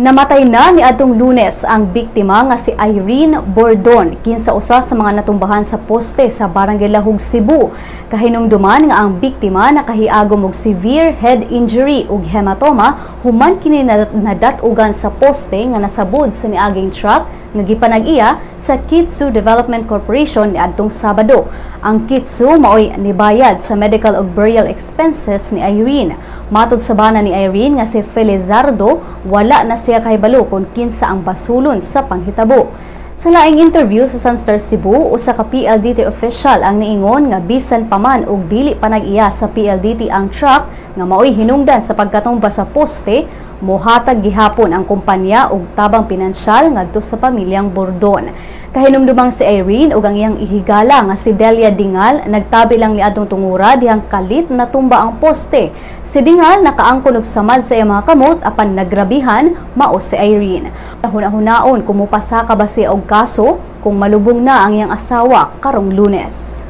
Namatay na ni atong Lunes ang biktima nga si Irene Bordon kinsa usa sa mga natumbahan sa poste sa Barangay Lahug, Cebu. Kahinumduman nga ang biktima nakahiagom og severe head injury ug hematoma human kini nadatugan sa poste nga nasabod sa niaging truck nga gipanag-iya sa Kitsu Development Corporation niadtong Sabado. Ang Kitsu maoy nibayad sa medical ug burial expenses ni Irene. Matod sa bana ni Irene nga si Felizardo, wala na siya kahibalo kung kinsa ang basulon sa panghitabo. Sa laing interview sa Sunstar Cebu, usa ka PLDT official ang niingon nga bisan pa man og dili pa nag-iya sa PLDT ang truck nga maoy hinungdan sa pagkatumba sa poste, mohatag gihapon ang kumpanya og tabang pinansyal ngadto sa pamilyang Bordon. Kahinumdumang si Irene ug ang iyang ihigala nga si Delia Dingal nagtabi lang ni adtong tungura dihang kalit na tumba ang poste. Si Dingal nakaangkon og samad sa iyang mga kamot apan nagrabihan mao si Irene. Hunahuna-hunaon kumupasa ka ba siya og kaso kung malubong na ang iyang asawa karong Lunes.